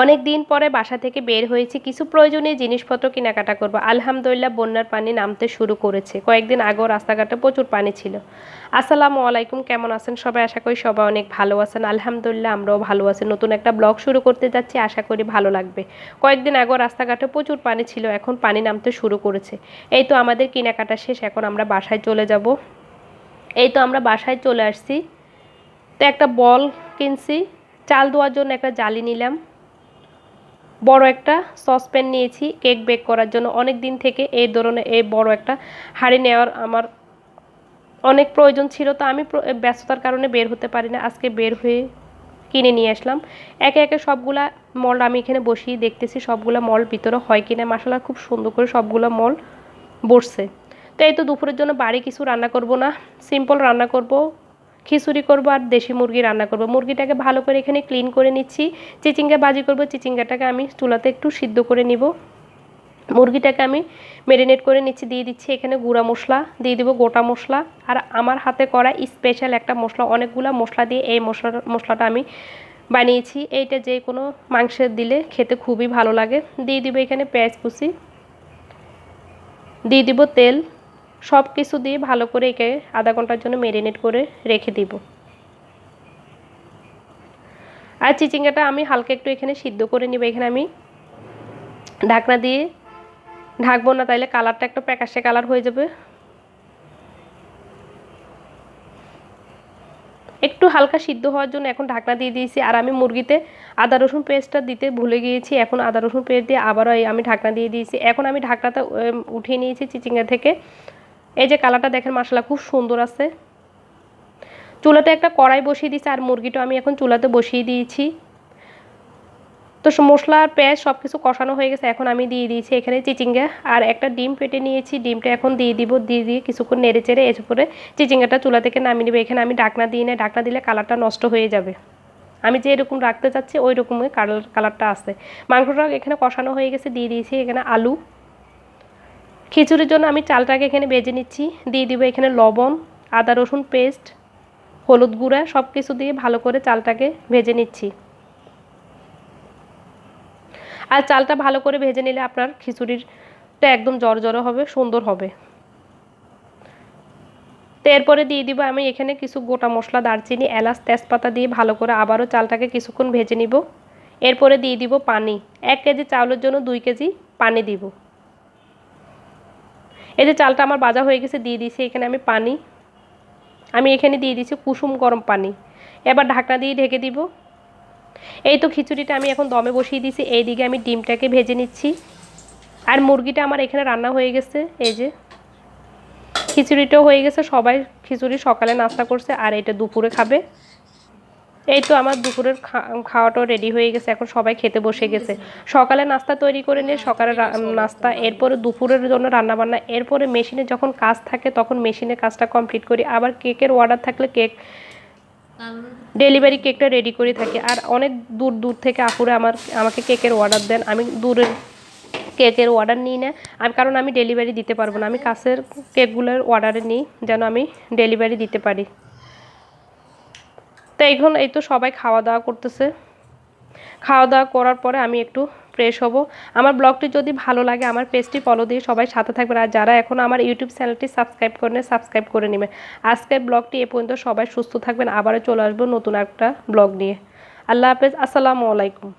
অনেক দিন পরে বাসা থেকে বের হয়েছি, কিছু প্রয়োজনীয় জিনিসপত্র কেনাকাটা করব। আলহামদুলিল্লাহ বন্যার পানি নামতে শুরু করেছে। কয়েকদিন আগেও রাস্তাঘাটে প্রচুর পানি ছিল। আসসালামু আলাইকুম, কেমন আছেন সবাই? আশা করি সবাই অনেক ভালো আছেন। আলহামদুলিল্লাহ আমরাও ভালো আছি। নতুন একটা ব্লগ শুরু করতে যাচ্ছি, আশা করি ভালো লাগবে। কয়েকদিন আগেও রাস্তাঘাটে প্রচুর পানি ছিল, এখন পানি নামতে শুরু করেছে। এই তো আমাদের কেনাকাটা শেষ, এখন আমরা বাসায় চলে যাব। এই তো আমরা বাসায় চলে আসছি। তো একটা বল কিনছি। চাল দেওয়ার জন্য একটা জালি নিলাম। বড় একটা সসপ্যান নিয়েছি, কেক বেক করার জন্য। অনেক দিন থেকে এই ধরনের এই বড় একটা হাঁড়ি নেওয়ার আমার অনেক প্রয়োজন ছিল, তো আমি ব্যস্ততার কারণে বের হতে পারি না আজকে বের হয়ে কিনে নিয়ে আসলাম। একে একে সবগুলা মল আমি এখানে বসিয়ে দেখতেছি, সবগুলা মল ভিতরে হয় কিনা। মশলা খুব সুন্দর করে সবগুলা মল বসছে। তো এই তো দুপুরের জন্য বাড়ি কিছু রান্না করব না, সিম্পল রান্না করব। খিচুড়ি করব আর দেশি মুরগি রান্না করব। মুরগিটাকে ভালো করে এখানে ক্লিন করে নিচ্ছি। চিচিঙ্গা বাজি করব, চিচিঙ্গাটাকে আমি চুলাতে একটু সিদ্ধ করে নিব। মুরগিটাকে আমি মেরিনেট করে নিচ্ছি, দিয়ে দিচ্ছি এখানে গুঁড়া মশলা, দিয়ে দিব গোটা মশলা। আর আমার হাতে করা স্পেশাল একটা মশলা, অনেকগুলো মশলা দিয়ে এই মশলা মশলাটা আমি বানিয়েছি। এইটা যে কোনো মাংসের দিলে খেতে খুবই ভালো লাগে। দিয়ে দিব এখানে পেঁয়াজ কুচি। দিয়ে দিব তেল। সব কিছু দিয়ে ভালো করে একে আধা ঘণ্টার জন্য মেরিনেট করে রেখে দিব। আর চিচিঙ্গাটা আমি হালকা একটু এখানে সিদ্ধ করে নিব। এখানে আমি ঢাকনা দিয়ে ঢাকবো না, তাইলে কালারটা একটা প্যাকাশে কালার হয়ে যাবে। একটু হালকা সিদ্ধ হওয়ার জন্য এখন ঢাকনা দিয়ে দিয়েছি। আর আমি মুরগিতে আদা রসুন পেস্টটা দিতে ভুলে গিয়েছি। এখন আদা রসুন পেস্ট দিয়ে আবারও আমি ঢাকনা দিয়ে দিয়েছি। এখন আমি ঢাকনাটা উঠিয়ে নিয়েছি চিচিঙ্গা থেকে। এই যে কালারটা দেখেন মশলা খুব সুন্দর আছে। চুলাতে একটা কড়াই বসিয়ে দিয়েছি আর মুরগিটা আমি এখন চুলাতে বসিয়ে দিয়েছি। তো মশলা আর পেঁয়াজ সব কিছু কষানো হয়ে গেছে, এখন আমি দিয়ে দিয়েছি এখানে চিচিঙ্গা। আর একটা ডিম ফেটে নিয়েছি, ডিমটা এখন দিয়ে দিব, দিয়ে দিয়ে কিছুক্ষণ নেড়ে চেড়ে এসে পরে চিচিঙ্গাটা চুলা থেকে নামিয়ে নেবে। এখানে আমি ডাকনা দিই না ডাকনা দিলে কালারটা নষ্ট হয়ে যাবে। আমি যে এরকম রাখতে চাচ্ছি ওই রকমই কালার কালারটা আছে। মাংসটা এখানে কষানো হয়ে গেছে, দিয়ে দিয়েছি এখানে আলু। খিচুড়ির জন্য আমি চালটাকে এখানে ভেজে নিচ্ছি। দিয়ে দিব এখানে লবণ, আদা রসুন পেস্ট, হলুদ গুঁড়া সব কিছু দিয়ে ভালো করে চালটাকে ভেজে নিচ্ছি। আর চালটা ভালো করে ভেজে নিলে আপনার খিচুড়িরটা একদম জড় জড়ো হবে, সুন্দর হবে। তো এরপরে দিয়ে দিব আমি এখানে কিছু গোটা মশলা, দারচিনি, এলাচ, তেজপাতা দিয়ে ভালো করে আবারও চালটাকে কিছুক্ষণ ভেজে নিব। এরপরে দিয়ে দিব পানি। এক কেজি চাউলের জন্য দুই কেজি পানি দিব। এই যে চালটা আমার বাজা হয়ে গেছে, দিয়ে দিয়েছি এখানে আমি পানি। আমি এখানে দিয়ে দিচ্ছি কুসুম গরম পানি। এবার ঢাকনা দিয়ে ঢেকে দিব। এই তো খিচুড়িটা আমি এখন দমে বসিয়ে দিয়েছি। এইদিকে আমি ডিমটাকে ভেজে নিচ্ছি। আর মুরগিটা আমার এখানে রান্না হয়ে গেছে। এই যে খিচুড়িটাও হয়ে গেছে। সবাই খিচুড়ি সকালে নাস্তা করছে আর এটা দুপুরে খাবে। এই তো আমার দুপুরের খাওয়াটাও রেডি হয়ে গেছে, এখন সবাই খেতে বসে গেছে। সকালে নাস্তা তৈরি করে নিয়ে সকালে নাস্তা, এরপরে দুপুরের জন্য রান্না বান্না এরপরে মেশিনে যখন কাজ থাকে তখন মেশিনে কাজটা কমপ্লিট করি। আবার কেকের অর্ডার থাকলে কেক ডেলিভারি কেকটা রেডি করে থাকি। আর অনেক দূর দূর থেকে আপুরে আমার, আমাকে কেকের অর্ডার দেন। আমি দূরের কেকের অর্ডার নিই না। আমি, কারণ আমি ডেলিভারি দিতে পারব না। আমি কাছের কেকগুলোর অর্ডারে নিই, যেন আমি ডেলিভারি দিতে পারি। তো এখন এই তো সবাই খাওয়া দাওয়া করতেছে। খাওয়া দাওয়া করার পরে আমি একটু ফ্রেশ হব। আমার ব্লগটি যদি ভালো লাগে, আমার পেজটি ফলো দিয়ে সবাই সাথে থাকবেন। আর যারা এখন আমার ইউটিউব চ্যানেলটি সাবস্ক্রাইব করেন সাবস্ক্রাইব করে নেবে আজকের ব্লগটি এ পর্যন্ত সবাই সুস্থ থাকবেন। আবারও চলে আসব নতুন একটা ব্লগ নিয়ে। আল্লাহ হাফেজ, আসসালামু আলাইকুম।